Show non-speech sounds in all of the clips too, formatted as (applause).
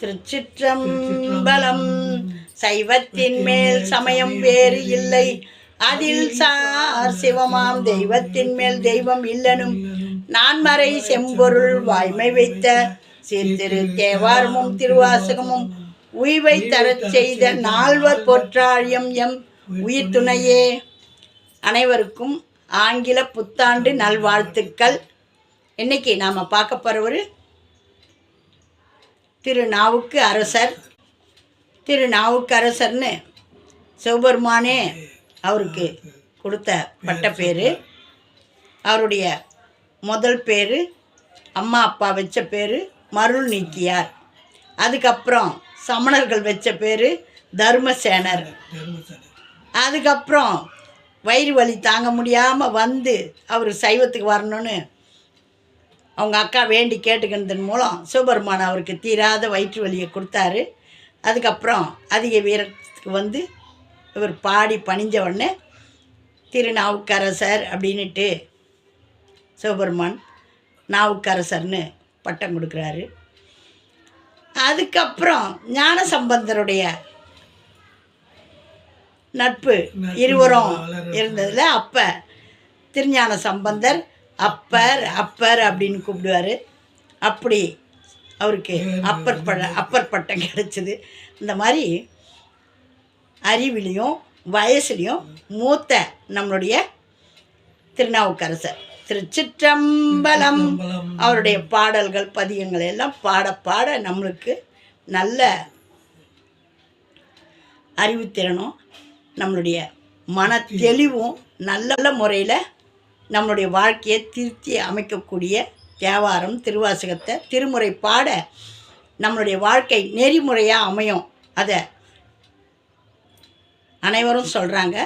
திருச்சிற்றம்பலம். சைவத்தின் மேல் சமயம் வேறு இல்லை. அதில் சார் சிவமாம் தெய்வத்தின் மேல் தெய்வம் இல்லனும். நான்மறை செம்பொருள் வாய்மை வைத்த சிறு தேவாரமும் திருவாசகமும் உய்வை தரச் செய்த நால்வர் பொற்றாழியம் எம் உயிர் துணையே அனைவருக்கும் ஆங்கில புத்தாண்டு நல்வாழ்த்துக்கள். இன்னைக்கு நாம் பார்க்க போகிற ஒரு திருநாவுக்கு அரசர். திருநாவுக்கு அரசர்னு சிவபெருமானே அவருக்கு கொடுத்த பட்ட பேர். அவருடைய முதல் பேர் அம்மா அப்பா வச்ச பேர் மருள் நீக்கியார். அதுக்கப்புறம் சமணர்கள் வச்ச பேர் தர்மசேனர். அதுக்கப்புறம் வயிறு வலி தாங்க முடியாமல் வந்து அவர் சைவத்துக்கு வரணும்னு அவங்க அக்கா வேண்டி கேட்டுக்கினதன் மூலம் சிவபெருமான் அவருக்கு தீராத வயிற்று வலியை கொடுத்தாரு. அதுக்கப்புறம் அதிக வீரத்துக்கு வந்து இவர் பாடி பணிஞ்ச உடனே திருநாவுக்கரசர் அப்படின்னுட்டு சிவபெருமான் நாவுக்கரசர்னு பட்டம் கொடுக்குறாரு. அதுக்கப்புறம் ஞான சம்பந்தருடைய நட்பு இருவரும் இருந்ததில் அப்போ திருஞான சம்பந்தர் அப்பர் அப்பர் அப்படின்னு கூப்பிடுவார். அப்படி அவருக்கு அப்பர் பட அப்பர் பட்டம் கிடச்சிது. இந்த மாதிரி அறிவிலையும் வயசுலேயும் மூத்த நம்மளுடைய திருநாவுக்கரசர் திருச்சிற்றம்பலம் அவருடைய பாடல்கள் பதியங்கள் எல்லாம் பாட பாட நம்மளுக்கு நல்ல அறிவுத்திறனும் நம்மளுடைய மன தெளிவும் நல்ல முறையில் நம்மளுடைய வாழ்க்கையை திருத்தி அமைக்கக்கூடிய தேவாரம் திருவாசகத்தை திருமுறை பாட நம்மளுடைய வாழ்க்கை நெறிமுறையாக அமையும். அதை அனைவரும் சொல்கிறாங்க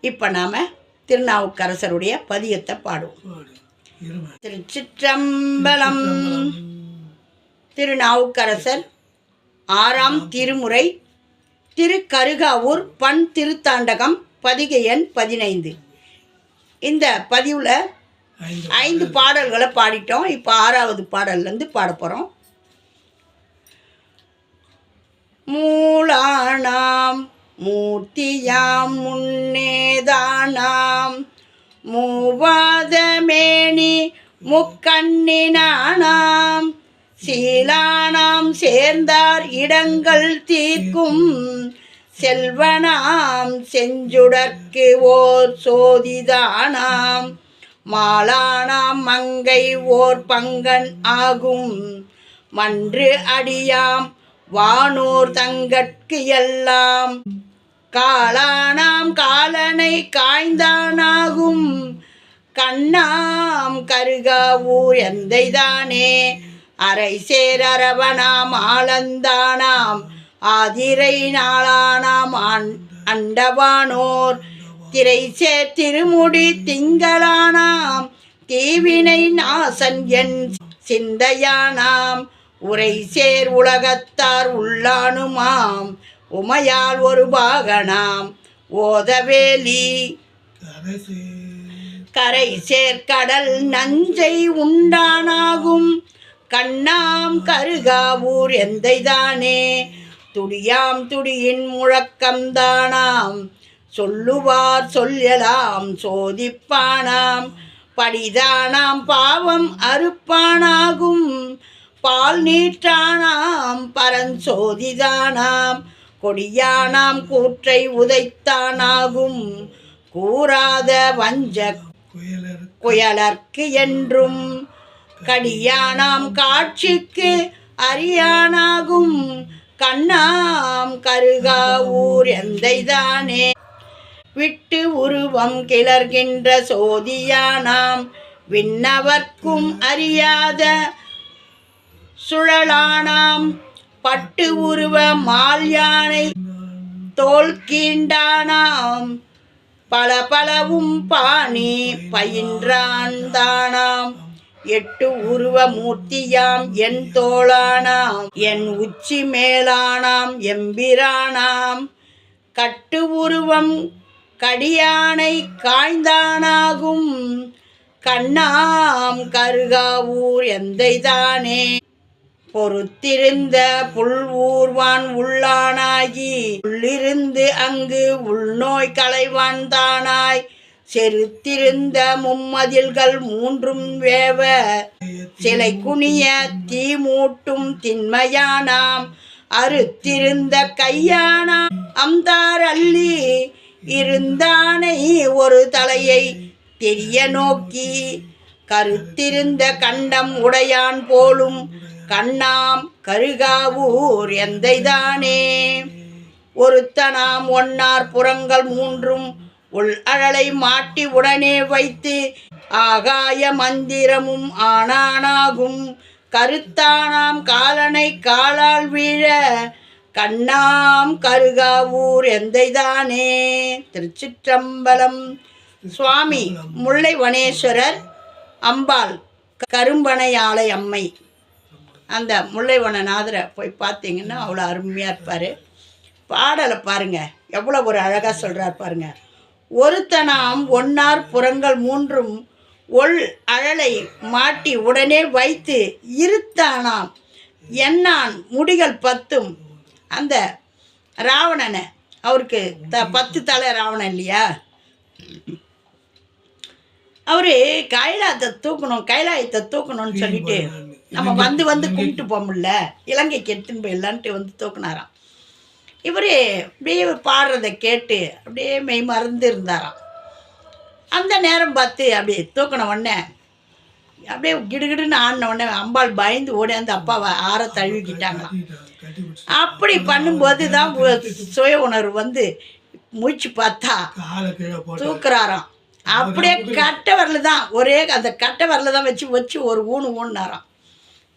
இப்போ நாம் திருநாவுக்கரசருடைய பதியத்தை பாடுவோம். திருச்சிற்றம்பலம். திருநாவுக்கரசர் ஆறாம் திருமுறை திருக்கருகாவூர் பண் திருத்தாண்டகம் பதிகை எண் பதினைந்து. இந்த பதிவில் ஐந்து பாடல்களை. பாடிட்டோம். இப்போ ஆறாவது பாடல்லேருந்து பாட போகிறோம் மூலானாம் மூர்த்தியாம் முன்னேதானாம் மூவாதமேனி முக்கண்ணினானாம் சீலானாம் சேர்ந்தார் இடங்கள் தீர்க்கும். செல்வனாம் செஞ்சுடற்கு ஓர் சோதிதானாம். மாலானாம் மங்கை ஓர் பங்கன் ஆகும். மன்று அடியாம் வானோர் தங்கட்கு எல்லாம். காளானாம் காலனை காய்ந்தானாகும். கண்ணாம் கருகாவூர் எந்தைதானே. அரை சேரவனாம் ஆளந்தானாம். ஆதிரை நாளானாம் அண்டவானோர். திரை சேர் திருமுடி திங்களானாம். தீவினை நாசன் என் சிந்தையானாம். உரை சேர் உலகத்தார் உள்ளானுமாம். உமையால் ஒரு பாகனாம். ஓதவேலி. கரை சேர்க்கடல் நஞ்சை உண்டானாகும். கண்ணாம் கருகாவூர் எந்தைதானே. துடியாம் துடியின் முழக்கம்தானாம் சொல்லுவார் சொல்லலாம் சோதிப்பானாம். படிதானாம் பாவம் அறுப்பானாகும். பால் நீற்றானாம் பரஞ்சோதிதானாம் கொடியானாம் கூற்றை உதைத்தானாகும். கூறாத வஞ்ச குயலர்க்கு என்றும். கடியானாம் காட்சிக்கு அரியானாகும். கண்ணாம் கருகாவூர் எந்தைதானே? விட்டு உருவம் கிளர்கின்ற சோதியானாம் விண்ணவர்க்கும் அறியாத சுழலானாம் பட்டு உருவ மால் யானை தோல் கீண்டானாம் பல பலவும் பாணி பயின்றான் தானாம். எட்டு உருவ மூர்த்தியாம் என் தோளானாம் என் உச்சி மேலானாம் எம்பிரானாம். கட்டு உருவம் கடியானை காய்ந்தானாகும் கண்ணாம் கருகாவூர் எந்தைதானே. பொறுத்திருந்த புல் ஊர்வான் உள்ளானாகி உள்ளிருந்து அங்கு உள்நோய் களைவான் தானாய். செருத்திருந்த மும்மதில்கள் மூன்றும் வேவ. சிலை குனிய தீ மூட்டும் திண்மையானாம். அறுத்திருந்த கையானாம். அம்தார் அள்ளி இருந்தானை ஒரு தலையை தெரிய நோக்கி. கருத்திருந்த கண்டம் உடையான் போலும் கண்ணாம் கருகாவூர் எந்தைதானே. ஒருத்தனாம் ஒன்னார் புறங்கள் மூன்றும் உள் அழலை மாட்டி உடனே வைத்து ஆகாய மந்திரமும் ஆனானாகும். கருத்தானாம் காலனை காலால் வீழ கண்ணாம் கருகாவூர் எந்தைதானே? திருச்சிற்றம்பலம். சுவாமி முல்லை வனேஸ்வரர் அம்பாள் கரும்பனையாளை அம்மை. அந்த முல்லைவனநாதரை போய் பார்த்தீங்கன்னா அவ்வளோ அருமையாக இருப்பார். பாடலை பாருங்க. எவ்வளோ ஒரு அழகாக சொல்கிறார் பாருங்கள் ஒருத்தனாம் ஒன்னார் புறங்கள் மூன்றும் ஒள் அழலை மாட்டி உடனே வைத்து இருத்தானாம். எண்ணான் முடிகள் பத்தும். அந்த ராவணனை அவருக்கு த பத்து தலை ராவணன் இல்லையா? அவர் கைலாத்தை தூக்கணும் கைலாயத்தை தூக்கணும்னு சொல்லிட்டு நம்ம வந்து வந்து கும்பிட்டு போக முடியல. இலங்கைக்கு எடுத்துன்னு போயிடலான்ட்டு வந்து தூக்குனாராம். இவர் அப்படியே பாடுறதை கேட்டு அப்படியே மெய் மறந்து இருந்தாராம். அந்த நேரம் பார்த்து அப்படியே தூக்கின உடனே அப்படியே கிடுகிடுன்னு ஆடின உடனே அம்பாள் பயந்து ஓடி அந்த அப்பாவை ஆற தழுவிக்கிட்டாங்களாம். அப்படி பண்ணும்போது தான் சுய உணர்வு வந்து மூச்சு பார்த்தா தூக்குறாராம். அப்படியே கட்டை வரல தான் ஒரே அந்த கட்டை வரல தான் வச்சு வச்சு ஒரு ஊனு ஊன்னாராம்.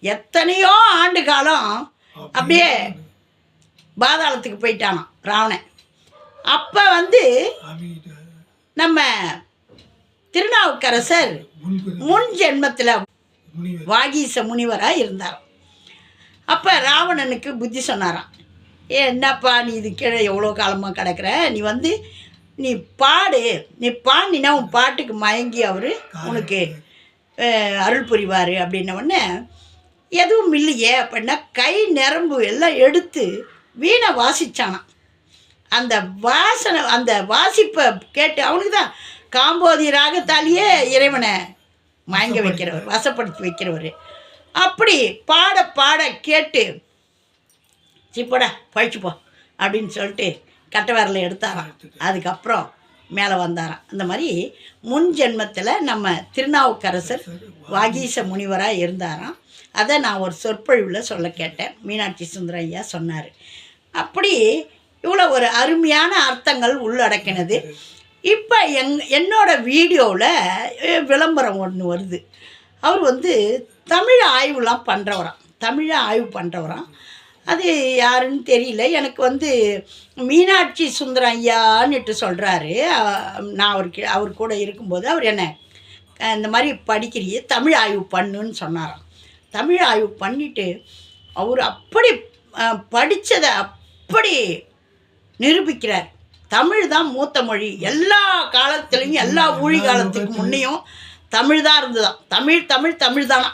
எத்தனையோ ஆண்டு காலம் அப்படியே பாதாளத்துக்கு போயிட்டானாம் ராவணன். அப்போ வந்து நம்ம திருநாவுக்கரசர் முன் ஜென்மத்தில் வாகீச முனிவராக இருந்தார் அப்போ ராவணனுக்கு புத்தி சொன்னாராம். ஏ என்னப்பா நீ இது கீழே எவ்வளோ காலமாக கிடக்கிற? நீ வந்து நீ பாடு. நீ பாடினா உன் பாட்டுக்கு மயங்கி அவர் உனக்கு அருள் புரிவார். அப்படின்ன உடனே எதுவும் இல்லையே. அப்படின்னா கை நரம்பு எல்லாம் எடுத்து வீணை வாசிச்சானாம் அந்த வாசனை அந்த வாசிப்பை கேட்டு அவனுக்கு தான் காம்போதி ராகத்தாலேயே இறைவனை மயங்க வைக்கிறவர் வசப்படுத்தி வைக்கிறவர். அப்படி பாட பாட கேட்டு சிப்போடா பழிச்சு போ அப்படின்னு சொல்லிட்டு கட்டை விரலை எடுத்தாராம். அதுக்கப்புறம் மேலே வந்தாராம். அந்த மாதிரி முன் ஜென்மத்தில் நம்ம திருநாவுக்கரசர் வாகீச முனிவராக இருந்தாராம். அதை நான் ஒரு சொற்பொழிவில் சொல்ல கேட்டேன். மீனாட்சி சுந்தரம் ஐயா சொன்னார். அப்படி இவ்வளோ ஒரு அருமையான அர்த்தங்கள் உள்ளடக்கினது. இப்போ எங் என்னோட வீடியோவில் விளம்பரம் ஒன்று வருது. அவர் வந்து தமிழ் ஆய்வுலாம் பண்ணுறவராம் தமிழை ஆய்வு பண்ணுறவராம் அது யாருன்னு தெரியல. எனக்கு வந்து மீனாட்சி சுந்தரம் ஐயான்னுட்டு சொல்கிறாரு நான் அவருக்கு அவர் கூட இருக்கும்போது அவர் என்ன இந்த மாதிரி படிக்கிறியே தமிழ் ஆய்வு பண்ணுன்னு சொன்னாராம். தமிழ் ஆய்வு பண்ணிட்டு அவர் அப்படி படித்ததை அப்படி நிரூபிக்கிறார். தமிழ் தான் மூத்த மொழி. எல்லா காலத்துலேயும் எல்லா ஊழி காலத்துக்கு முன்னையும் தமிழ் தான் இருந்ததாம் தமிழ் தமிழ் தமிழ் தானா?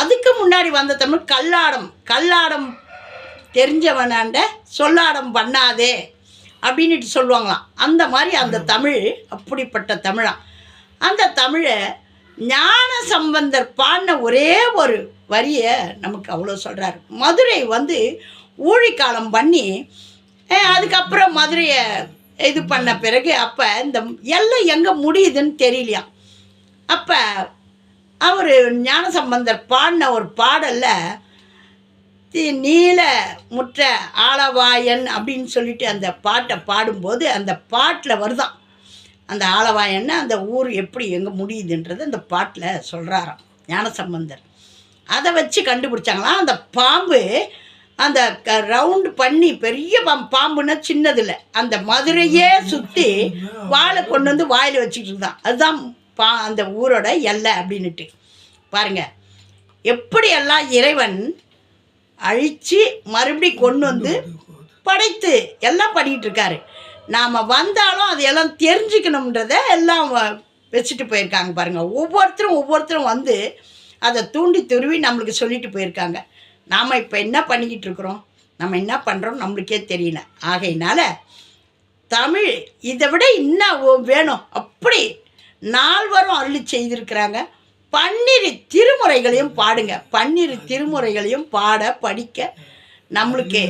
அதுக்கு முன்னாடி வந்த தமிழ் கல்லாடம். கல்லாடம் தெரிஞ்சவனாண்ட சொல்லாடம் பண்ணாதே அப்படின்னுட்டு சொல்லுவாங்களாம். அந்த மாதிரி அந்த தமிழ் அப்படிப்பட்ட தமிழாம். அந்த தமிழை ஞான சம்பந்தர் பாடின ஒரே ஒரு வரியை நமக்கு அவ்வளோ சொல்கிறாரு மதுரை வந்து ஊழிக்காலம் பண்ணி அதுக்கப்புறம் மதுரையை இது பண்ண பிறகு அப்போ இந்த எல்லை எங்கே முடியுதுன்னு தெரியலையாம் அப்போ அவர் ஞான சம்பந்தர் பாடின ஒரு பாடலில் தி நீல முற்ற ஆலவாயன் அப்படின்னு சொல்லிட்டு அந்த பாட்டை பாடும்போது அந்த பாட்டில் வருதான். அந்த ஆலவாயன்னு அந்த ஊர் எப்படி எங்கே முடியுதுன்றது அந்த பாட்டில் சொல்கிறாராம் ஞானசம்பந்தர். அதை வச்சு கண்டுபிடிச்சாங்களாம். அந்த பாம்பு அந்த க ரவுண்டு பண்ணி பெரிய பாம்புன்னா சின்னதில்லை. அந்த மதுரையே சுற்றி வாழை கொண்டு வந்து வாயில் வச்சுக்கிட்டு இருந்தான். அதுதான் பா அந்த ஊரோட எல்லை அப்படின்னுட்டு. பாருங்கள் எப்படியெல்லாம் இறைவன் அழித்து மறுபடி கொண்டு வந்து படைத்து எல்லாம் பண்ணிகிட்டு இருக்காரு. நாம் வந்தாலும் அதையெல்லாம் தெரிஞ்சுக்கணுன்றத எல்லாம் வ- வச்சுட்டு போயிருக்காங்க பாருங்கள் ஒவ்வொருத்தரும் ஒவ்வொருத்தரும் வந்து அதை தூண்டி துருவி நம்மளுக்கு சொல்லிட்டு போயிருக்காங்க. நாம் இப்போ என்ன பண்ணிக்கிட்டு இருக்கிறோம்? நம்ம என்ன பண்ணுறோம் நம்மளுக்கே தெரியல. ஆகையினால தமிழ் இதை விட இன்னும் ஒ- வேணும்? அப்படி நால்வரும் அருளி செய்திருக்கிறாங்க. பன்னிரு திருமுறைகளையும் பாடுங்க. பன்னிரு திருமுறைகளையும் பாட படிக்க நம்மளுக்கு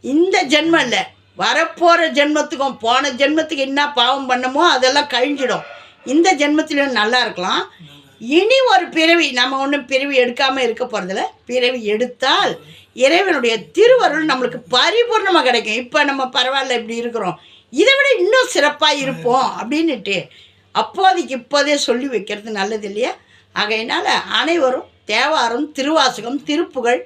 இந்த ஜென்மம் இல்லை வரப்போகிற ஜென்மத்துக்கும் போன ஜென்மத்துக்கு என்ன பாவம் பண்ணமோ அதெல்லாம் கழிஞ்சிடும். இந்த ஜென்மத்திலும் நல்லா இருக்கலாம். இனி ஒரு பிறவி நம்ம ஒன்றும் பிறவி எடுக்காமல் இருக்க போகிறதில்ல பிறவி எடுத்தால் இறைவனுடைய திருவருள் நம்மளுக்கு பரிபூர்ணமாக கிடைக்கும். இப்போ நம்ம பரவாயில்ல இப்படி இருக்கிறோம். இதை விட இன்னும் சிறப்பாக இருப்போம் அப்படின்னுட்டு அப்போதைக்கு இப்போதே சொல்லி வைக்கிறது நல்லது இல்லையா? ஆகையினால் அனைவரும் தேவாரம் திருவாசகம் திருப்புகழ்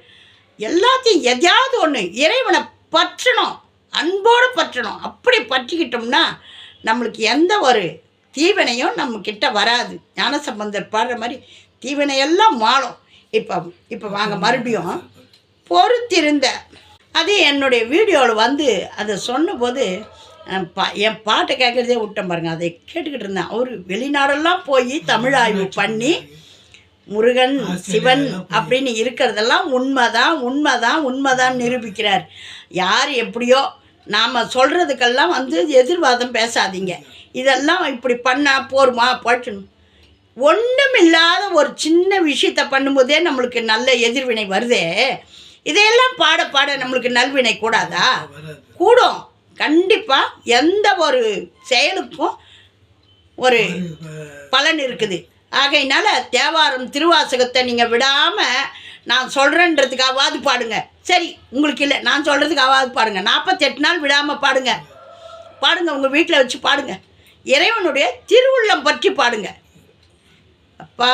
எல்லாத்தையும் எதையாவது ஒன்று இறைவனை பற்றணும். அன்போடு பற்றணும். அப்படி பற்றிக்கிட்டோம்னா நம்மளுக்கு எந்த ஒரு தீவினையும் நம்ம கிட்ட வராது. ஞானசம்பந்தர் பாடுற மாதிரி தீவினையெல்லாம் மாறும். இப்போ இப்போ வாங்க மறுபடியும் பொறுத்திருந்த அது என்னுடைய வீடியோவில் வந்து அதை சொன்னபோது பா என் பாட்டை கேட்குறதே விட்டேன் பாருங்க. அதை கேட்டுக்கிட்டு இருந்தேன். அவர் வெளிநாடெல்லாம் போய் தமிழ் ஆய்வு பண்ணி முருகன் சிவன் அப்படின்னு இருக்கிறதெல்லாம் உண்மைதான் உண்மைதான் உண்மைதான் நிரூபிக்கிறார். யார் எப்படியோ நாம் சொல்கிறதுக்கெல்லாம் வந்து எதிர்வாதம் பேசாதீங்க. இதெல்லாம் இப்படி பண்ணால் போருமா? போட்டணும் ஒன்றுமில்லாத ஒரு சின்ன விஷயத்தை பண்ணும்போதே நம்மளுக்கு நல்ல எதிர்வினை வருதே. இதையெல்லாம் பாட பாட நம்மளுக்கு நல்வினை கூடாதா? கூடும். கண்டிப்பாக எந்த ஒரு செயலுக்கும் ஒரு பலன் இருக்குது. ஆகையினால தேவாரம் திருவாசகத்தை நீங்கள் விடாமல் நான் சொல்கிறேன்றதுக்காவது பாடுங்க. சரி உங்களுக்கு இல்லை நான் சொல்கிறதுக்காவது பாடுங்க. நாற்பத்தெட்டு நாள் விடாமல் பாடுங்க. பாடுங்க உங்கள் வீட்டில் வச்சு பாடுங்க. இறைவனுடைய திருவுள்ளம் பற்றி பாடுங்க. அப்பா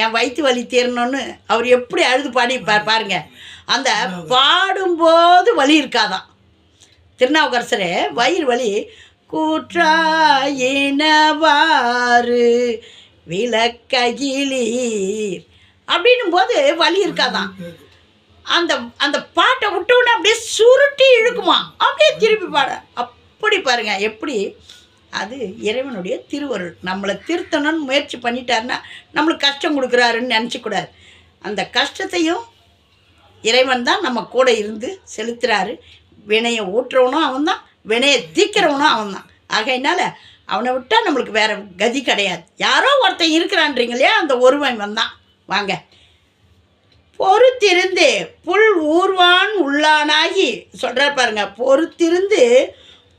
என் வயிற்று வலி தீரணும்னு அவர் எப்படி அழுது பாடி பா பாருங்க. அந்த பாடும்போது வலி இருக்காதான். திருநாவுக்கரசரே வயிறு வலி கூற்றாயினவாறு விளக்ககிலீர். அப்படின்னும் போது வலி இருக்காதான். அந்த அந்த பாட்டை விட்டோன்னே அப்படியே சுருட்டி இழுக்குமா அப்படியே திருப்பி பாட. அப்படி பாருங்க எப்படி? அது இறைவனுடைய திருவருள். நம்மளை திருத்தணும்னு முயற்சி பண்ணிட்டாருன்னா நம்மளுக்கு கஷ்டம் கொடுக்குறாருன்னு நினச்சிக்கூடாது அந்த கஷ்டத்தையும் இறைவன் தான் நம்ம கூட இருந்து செலுத்துகிறாரு வினையை ஊட்டுறவனும் அவன் தான் வினையை தீக்கிறவனும் அவன் தான். ஆகையினால அவனை விட்டால் நம்மளுக்கு வேற கதி கிடையாது. யாரோ ஒருத்தன் இருக்கிறான்றீங்க இல்லையா? அந்த ஒருவன் வந்தான். வாங்க. பொறுத்திருந்து புல் ஊர்வான் உள்ளானாகி சொல்கிறார் பாருங்க பொறுத்திருந்து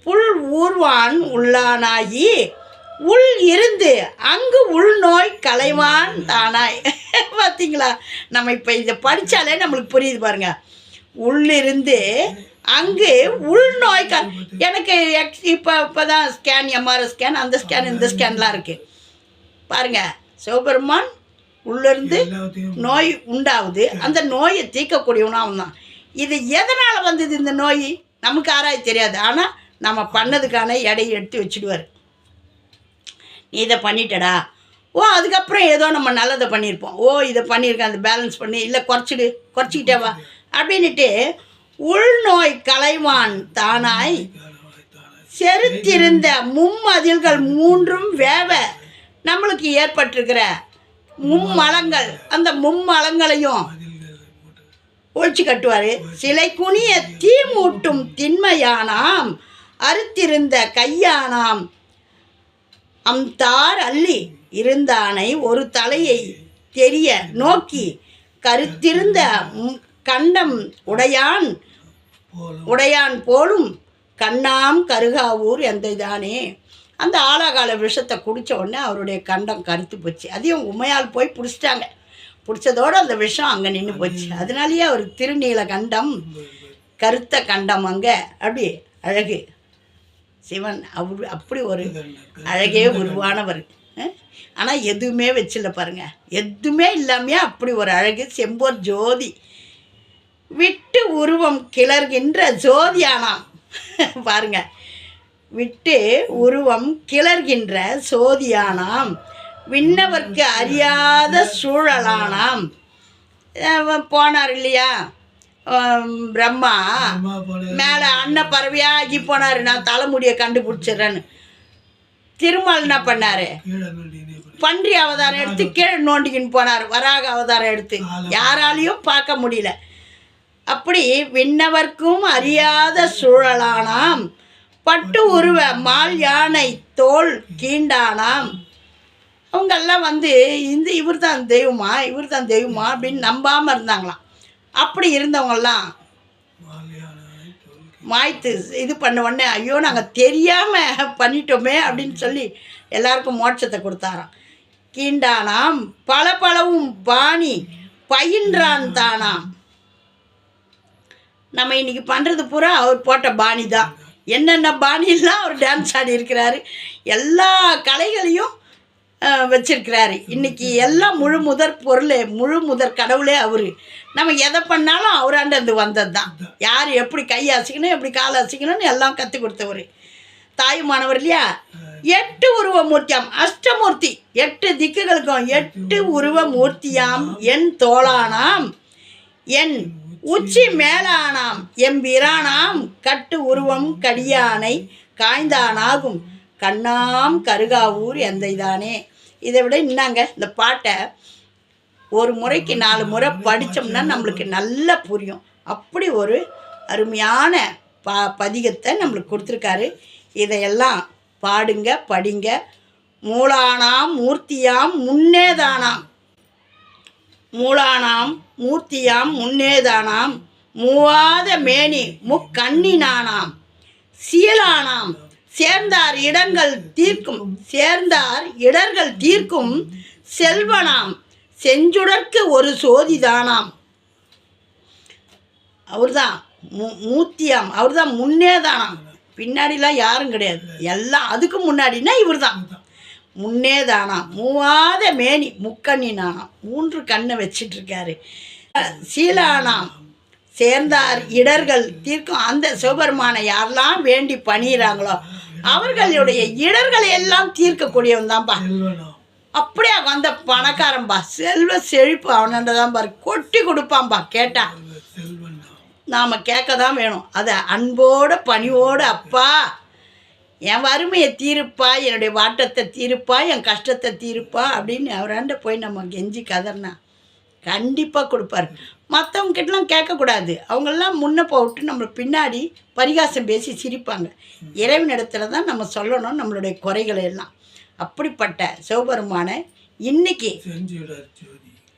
புல் ஊர்வான் உள்ளானாகி உள் இருந்து அங்கு உள்நோய் கலைவான் தானாய். (laughs) பார்த்தீங்களா நம்ம இப்போ இதை படித்தாலே நம்மளுக்கு புரியுது பாருங்க. உள்ளிருந்து அங்கு உள்நோய் க எனக்கு எக்ஸ் இப்போ இப்போ தான் ஸ்கேன் எம்ஆர்ஐ ஸ்கேன் அந்த ஸ்கேன் இந்த ஸ்கேன்லாம் இருக்குது பாருங்கள் சிவபெருமான் உள்ளிருந்து நோய் உண்டாகுது. அந்த நோயை தீர்க்கக்கூடியவனும் அவன் தான் இது எதனால் வந்தது இந்த நோய்? நமக்கு ஆராய் தெரியாது. ஆனால் நம்ம பண்ணதுக்கான எடையை எடுத்து வச்சுடுவார். நீ இதை பண்ணிட்டடா. ஓ அதுக்கப்புறம் ஏதோ நம்ம நல்லதை பண்ணியிருப்போம். ஓ இதை பண்ணியிருக்கேன் அந்த பேலன்ஸ் பண்ணி இல்லை குறைச்சிடு குறைச்சிக்கிட்டே வா. அப்படின்ட்டு உள்நோய் கலைவான் தானாய் செருத்திருந்த மும்மதில்கள் மூன்றும் வேவ. நம்மளுக்கு ஏற்பட்டிருக்கிற மும்மலங்கள் அந்த மும்மலங்களையும் ஒழிச்சு கட்டுவார். சிலை குனிய தீ மூட்டும் திண்மையானாம் அறுத்திருந்த கையானாம். அம்தார் அள்ளி இருந்தானை ஒரு தலையை தெரிய நோக்கி கருத்திருந்த கண்டம் உடையான் உடையான் போலும் கண்ணாம் கருகாவூர் எந்தைதானே அந்த ஆலாகால விஷத்தை குடித்த உடனே அவருடைய கண்டம் கருத்து போச்சு. அதையும் உமையால் போய் பிடிச்சிட்டாங்க. பிடிச்சதோடு அந்த விஷம் அங்கே நின்று போச்சு. அதனாலேயே அவர் திருநீல கண்டம் கருத்த கண்டம் அங்கே. அப்படி அழகு. சிவன் அவர் அப்படி ஒரு அழகே உருவானவர். ஆனால் எதுவுமே வச்சில்ல பாருங்கள் எதுவுமே இல்லாமையே அப்படி ஒரு அழகு செம்போர் ஜோதி. விட்டு உருவம் கிளர்கின்ற ஜோதியானாம். பாருங்கள் விட்டு உருவம் கிளர்கின்ற சோதியானாம். விண்ணவர்க்கு அறியாத சூழலானாம். போனார் இல்லையா? பிரம்மா மேலே அன்ன பறவையாக ஆகி போனார். நான் தலைமுடியை கண்டுபிடிச்சிடுறேன்னு. திருமால் என்ன பண்ணார். பன்றி அவதாரம் எடுத்து கீழே நோண்டிக்கின்னு போனார். வராக அவதாரம் எடுத்து. யாராலையும் பார்க்க முடியல. அப்படி விண்ணவர்க்கும் அறியாத சூழலானாம். பட்டு உருவ மால் யானை தோல் கீண்டானாம். அவங்கெல்லாம் வந்து இந்த இவர் தான் தெய்வமா? இவர் தான் தெய்வமா? அப்படின்னு நம்பாமல் இருந்தாங்களாம். அப்படி இருந்தவங்கெல்லாம் மாய்த்து இது பண்ண உடனே ஐயோ நாங்கள் தெரியாமல் பண்ணிட்டோமே அப்படின்னு சொல்லி எல்லாருக்கும் மோட்சத்தை கொடுத்தாராம். கீண்டானாம் பல பலவும் பாணி பயின்றான் தானாம். நம்ம இன்னைக்கு பண்ணுறது பூரா அவர் போட்ட பாணி தான் என்னென்ன பாணியெல்லாம் அவர் டான்ஸ் ஆடி இருக்கிறாரு எல்லா கலைகளையும் வச்சிருக்கிறாரு. இன்னைக்கு எல்லாம் முழு முதற் பொருளே முழு முதற் கடவுளே அவர். நம்ம எதை பண்ணாலும் அவராண்டு அது வந்தது தான் யார் எப்படி கை அசைக்கணும் எப்படி கால் அசைக்கணும்னு எல்லாம் கற்றுக் கொடுத்தவர். தாயுமானவர் இல்லையா? எட்டு உருவ மூர்த்தியாம். அஷ்டமூர்த்தி. எட்டு திக்குகளுக்கும் எட்டு உருவ மூர்த்தியாம். என் தோளானாம் என் உச்சி மேலானாம் எம்பிரானாம் கட்டு உருவம் கடியானை காய்ந்தானாகும். கண்ணாம் கருகாவூர் எந்தைதானே? இதை விட இன்னாங்க இந்த பாட்டை ஒரு முறைக்கு நாலு முறை படித்தோம்னா நம்மளுக்கு நல்லா புரியும். அப்படி ஒரு அருமையான ப பதிகத்தை நம்மளுக்கு கொடுத்துருக்காரு. இதையெல்லாம் பாடுங்க படிங்க. மூலானாம் மூர்த்தியாம் முன்னேதானாம். மூலானாம் மூர்த்தியாம் முன்னேதானாம் மூவாத மேனி முக்கண்ணினானாம். சீலானாம் சேர்ந்தார் இடங்கள் தீர்க்கும் சேர்ந்தார் இடர்கள் தீர்க்கும் செல்வனாம் செஞ்சுடற்கு ஒரு சோதிதானாம். அவர்தான் மூ மூத்தியாம் அவர்தான் முன்னேதானாம். பின்னாடிலாம் யாரும் கிடையாது. எல்லாம் அதுக்கு முன்னாடினா முன்னேதானாம் மூவாத மேனி முக்கண்ணினானாம் மூன்று கண்ணை வச்சிட்டு இருக்காரு சீலானாம் சேர்ந்தார். இடர்கள் தீர்க்கும். அந்த சிவபெருமானை யாரெல்லாம் வேண்டி பணியிறாங்களோ அவர்களுடைய இடர்களை எல்லாம் தீர்க்கக்கூடியவன் தான்ப்பா அப்படியே வந்த பணக்காரன்பா? செல்வ செழிப்பு அவனண்ட தான் பாரு. கொட்டி கொடுப்பான்பா கேட்டா. நாம் கேட்க தான் வேணும். அதை அன்போட பணிவோடு அப்பா என் வறுமையை தீருப்பா என்னுடைய வாட்டத்தை தீருப்பா என் கஷ்டத்தை தீருப்பா அப்படின்னு அவராண்ட போய் நம்ம கெஞ்சி கதறினா கண்டிப்பாக கொடுப்பாரு. மற்றவங்க கிட்டலாம் கேட்கக்கூடாது. அவங்கெல்லாம் முன்ன போட்டு நம்ம பின்னாடி பரிகாசம் பேசி சிரிப்பாங்க. இறைவனிடத்துல தான் நம்ம சொல்லணும் நம்மளுடைய குறைகளை எல்லாம். அப்படிப்பட்ட சிவபெருமானை இன்னைக்கு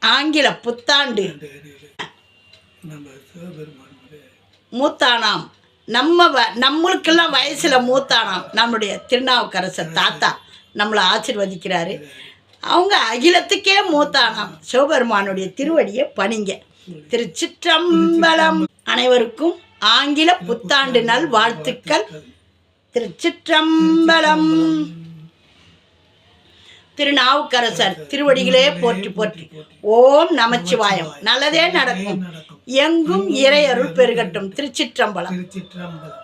ஆங்கில புத்தாண்டு. மூத்தானாம் நம்ம வ நம்மளுக்கெல்லாம் வயசில் மூத்தானாம் நம்முடைய திருநாவுக்கரசர் தாத்தா நம்மளை ஆசிர்வதிக்கிறாரு. அவங்க அகிலத்துக்கே மூத்தானாம். சிவபெருமானுடைய திருவடியை பணிங்க. திருச்சிற்றம்பலம். அனைவருக்கும் ஆங்கில புத்தாண்டு நல் வாழ்த்துக்கள். திருச்சிற்றம்பலம். திருநாவுக்கரசர் திருவடிகளே போற்றி போற்றி. ஓம் நமச்சிவாயம். நல்லதே நடக்கும். எங்கும் இறையருள் பெருகட்டும். திருச்சிற்றம்பலம். திருச்சிற்றம்பலம்.